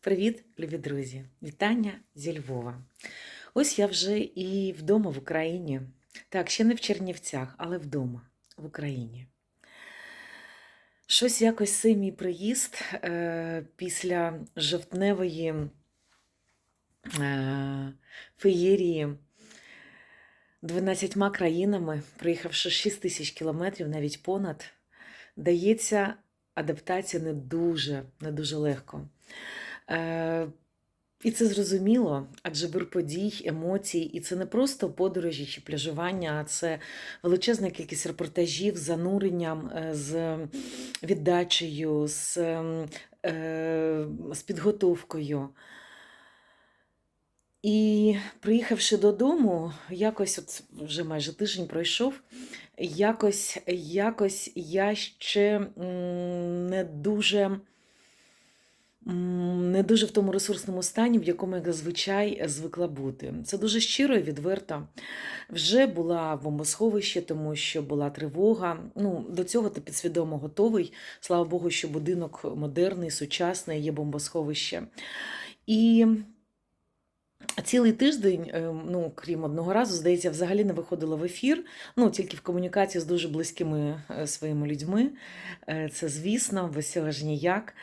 Привіт, любі друзі! Вітання зі Львова. Ось я вже і вдома в Україні. Так, ще не в Чернівцях, але вдома в Україні. Щось якось цей мій приїзд е, після жовтневої е, феєрії 12 країнами, проїхавши 6 тисяч кілометрів, навіть понад, дається адаптація не дуже, не дуже легко. Е, і це зрозуміло, адже вир подій, емоцій, і це не просто подорожі чи пляжування, а це величезна кількість репортажів з зануренням, е, з віддачею, з, е, з підготовкою. І приїхавши додому, якось от вже майже тиждень пройшов, якось, якось я ще не дуже, не дуже в тому ресурсному стані, в якому я зазвичай звикла бути. Це дуже щиро і відверто. Вже була в бомбосховищі, тому що була тривога. Ну, до цього ти підсвідомо готовий. Слава Богу, що будинок модерний, сучасний, є бомбосховище. І Цілий тиждень, е, ну крім одного разу, здається, взагалі не виходила в ефір. Ну тільки в комунікації з дуже близькими е, своїми людьми. Е, Це звісно, без ж ніяк.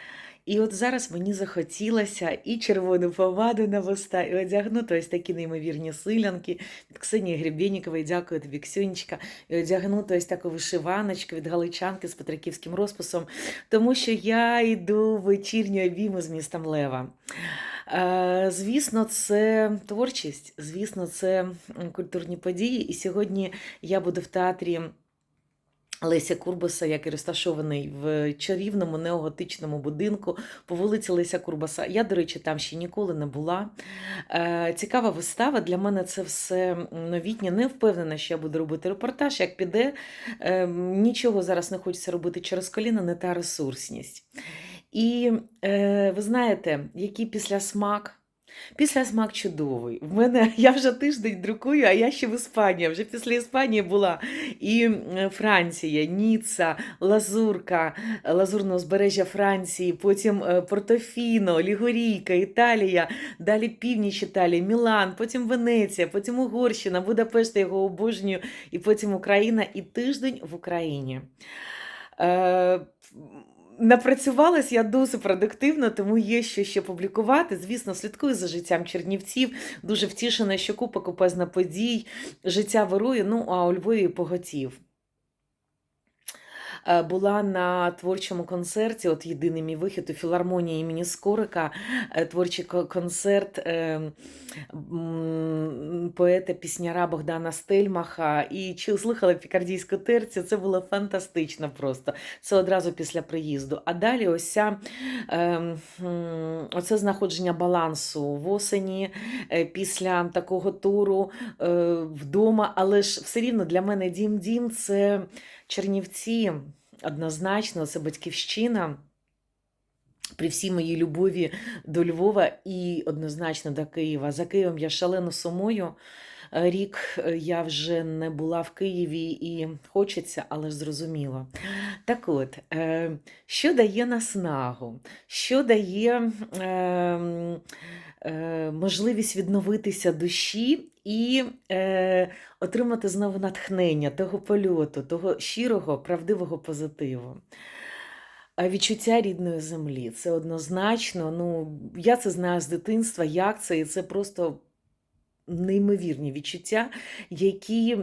І от зараз мені захотілося і червону помаду на вуста, і одягнути ось такі неймовірні силянки від Ксенії Гребєнікової. Дякую тобі, Ксюнечка. І одягнути ось таку вишиваночку від галичанки з петриківським розписом, тому що я йду в вечірню обійму з містом Лева. Звісно, це творчість, звісно, це культурні події. І сьогодні я буду в театрі. Леся Курбаса, який розташований в чарівному неоготичному будинку по вулиці Леся Курбаса. Я, до речі, там ще ніколи не була. Е, Цікава вистава. Для мене це все новітнє. Не впевнена, що я буду робити репортаж. Як піде, Е, нічого зараз не хочеться робити через коліна, не та ресурсність. І е, ви знаєте, який післясмак? Післясмак чудовий. В мене я вже тиждень друкую, а я ще в Іспанії. Вже після Іспанії була і Франція, Ніцца, Лазурка, Лазурне узбережжя Франції, потім е, Портофіно, Лігорійка, Італія, далі північ Італії, Мілан, потім Венеція, потім Угорщина, Будапешт, я його обожнюю, і потім Україна, і тиждень в Україні. Е, Напрацювалась я досить продуктивно, тому є що ще публікувати. Звісно, слідкую за життям чернівців. Дуже втішена, що купа купезна подій, життя вирує, ну а у Львові поготів. Е, Була на творчому концерті, от єдиний мій вихід у філармонії імені Скорика, е, творчий концерт е, поета пісняра Богдана Стельмаха. І чи слухала пікардійську терцю, це було фантастично просто. Це одразу після приїзду. А далі ось ця, е, оце знаходження балансу в осені е, після такого туру вдома. Але ж все рівно для мене дім-дім це Чернівці. Однозначно, це батьківщина. При всій моїй любові до Львова і однозначно до Києва. За Києвом я шалено сумую. Е, Рік е, я вже не була в Києві і хочеться, але ж зрозуміло. Так от, е, що дає наснагу, що дає е, е, можливість відновитися душі і е, отримати знову натхнення того польоту, того щирого, правдивого позитиву. Відчуття рідної землі це однозначно. Ну, я це знаю з дитинства, як це, і це просто неймовірні відчуття, які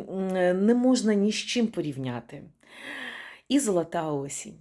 не можна ні з чим порівняти. І золота осінь.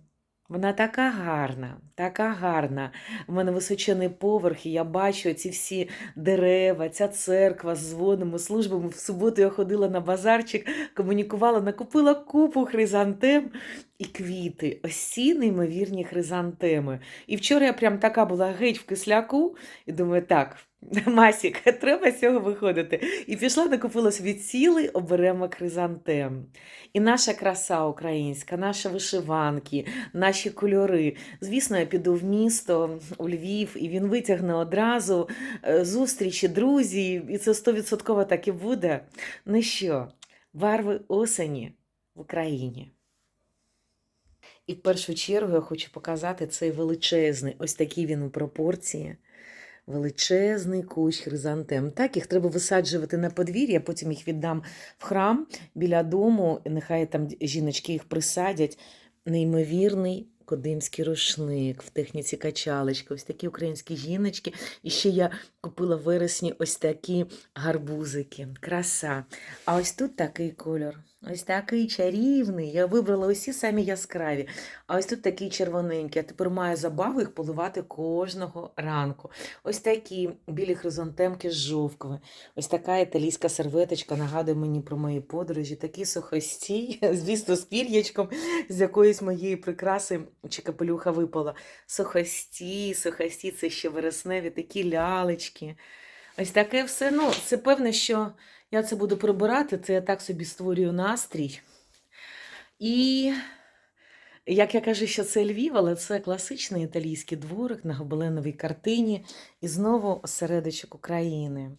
Вона така гарна, така гарна. У мене височений поверх, і я бачу ці всі дерева, ця церква з дзвонами, службами. В суботу я ходила на базарчик, комунікувала, накупила купу хризантем і квіти. Ось ці неймовірні хризантеми. І вчора я прям така була геть в кисляку, і думаю, так. Масік, треба з цього виходити. І пішла, накупила собі цілий оберемок хризантем. І наша краса українська, наші вишиванки, наші кольори. Звісно, я піду в місто, у Львів, і він витягне одразу е, зустрічі, друзі, і це стовідсотково так і буде. Ну що, барви осені в Україні. І в першу чергу я хочу показати цей величезний, ось такий він у пропорції. Величезний кущ хризантем. Так, їх треба висаджувати на подвір'я, потім їх віддам в храм біля дому. Нехай там жіночки їх присадять. Неймовірний кодимський рушник в техніці качалочки, ось такі українські жіночки. І ще я купила вересні ось такі гарбузики. Краса. А ось тут такий кольор. Ось такий чарівний. Я вибрала усі самі яскраві. А ось тут такий червоненький. Я тепер маю забаву їх поливати кожного ранку. Ось такі білі хризантемки з жовкви. Ось така італійська серветочка нагадує мені про мої подорожі. Такий сухостій, звісно, з пір'ячком, з якоїсь моєї прикраси чи капелюха випала. Сухостій, сухостій, це ще вересневі, такі лялечки. Ось таке все. Ну, це певне, що я це буду прибирати, це я так собі створюю настрій. І, як я кажу, що це Львів, але це класичний італійський дворик на гобеленовій картині. І знову осередочок України.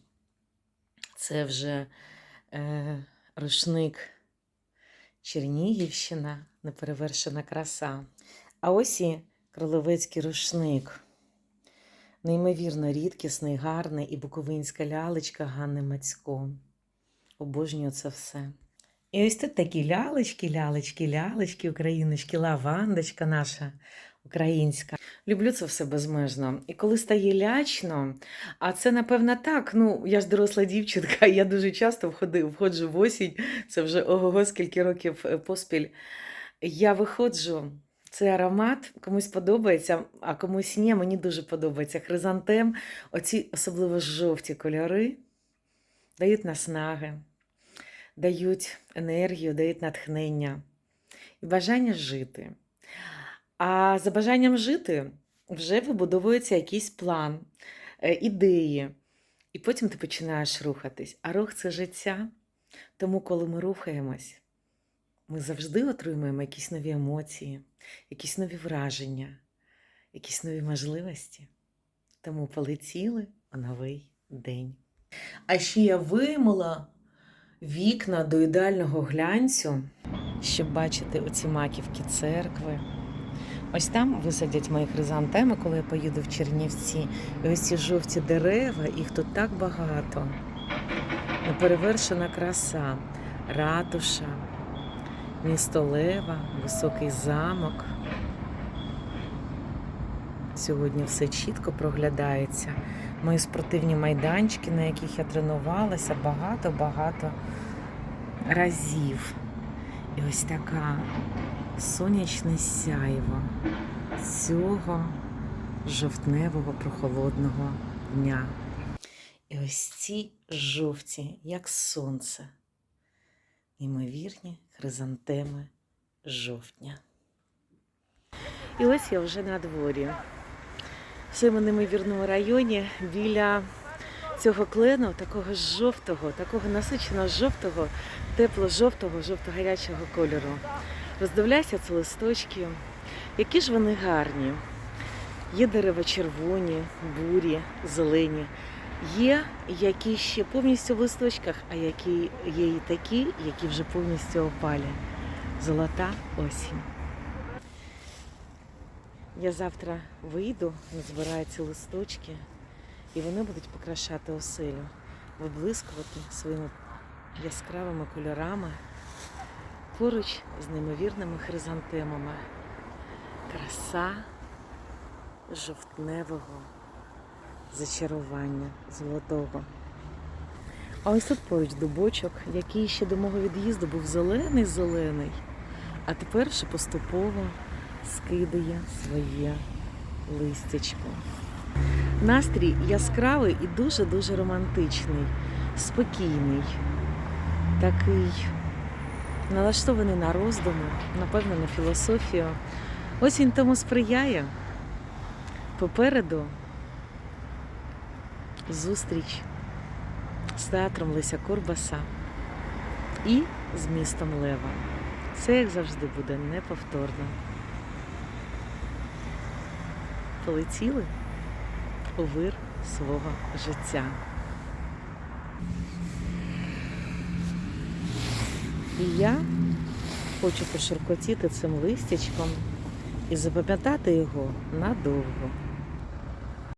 Це вже е, рушник Чернігівщина, неперевершена краса. А ось і кролевецький рушник. Неймовірно рідкісний, гарний і буковинська лялечка Ганни Мацько. Обожнюю це все. І ось тут такі лялечки, лялечки, лялечки, україночки, лавандочка наша українська. Люблю це все безмежно. І коли стає лячно, а це, напевно, так. Ну, я ж доросла дівчинка, я дуже часто входи, входжу в осінь, це вже ого, скільки років е, поспіль. Я виходжу. Цей аромат комусь подобається, а комусь ні, мені дуже подобається. Хризантем, оці особливо жовті кольори дають наснаги, дають енергію, дають натхнення і бажання жити. А за бажанням жити вже вибудовується якийсь план, е, ідеї, і потім ти починаєш рухатись. А рух це життя. Тому, коли ми рухаємось, ми завжди отримуємо якісь нові емоції, якісь нові враження, якісь нові можливості. Тому полетіли у новий день. А ще я вимила вікна до ідеального глянцю, щоб бачити оці маківки церкви. Ось там висадять мої хризантеми, коли я поїду в Чернівці. І ось ці жовті дерева, їх тут так багато. Неперевершена краса, ратуша, місто Лева, високий замок. Сьогодні все чітко проглядається. Мої спортивні майданчики, на яких я тренувалася багато-багато разів. І ось така сонячне сяйво цього жовтневого прохолодного дня. І ось ці жовті, як сонце, неймовірні хризантеми жовтня. І ось я вже на дворі. В своєму неймовірному районі біля цього клену, такого жовтого, такого насиченого жовтого, тепло-жовтого, жовто-гарячого кольору. Роздивляйся це листочки, які ж вони гарні. Є дерева червоні, бурі, зелені. Є які ще повністю в листочках, а які є і такі, які вже повністю опалі. Золота осінь. Я завтра вийду, назбираю ці листочки, і вони будуть покрашати оселю, виблискувати своїми яскравими кольорами поруч з неймовірними хризантемами. Краса жовтневого зачарування золотого. А ось тут поруч дубочок, який ще до мого від'їзду був зелений-зелений, а тепер вже поступово скидає своє листячко. Настрій яскравий і дуже-дуже романтичний, спокійний, такий налаштований на роздуми, напевно, на філософію. Ось він тому сприяє. Попереду зустріч з театром Леся Корбаса і з містом Лева. Це, як завжди, буде неповторно. Полетіли у вир свого життя. І я хочу пошуркотіти цим листячком і запам'ятати його надовго.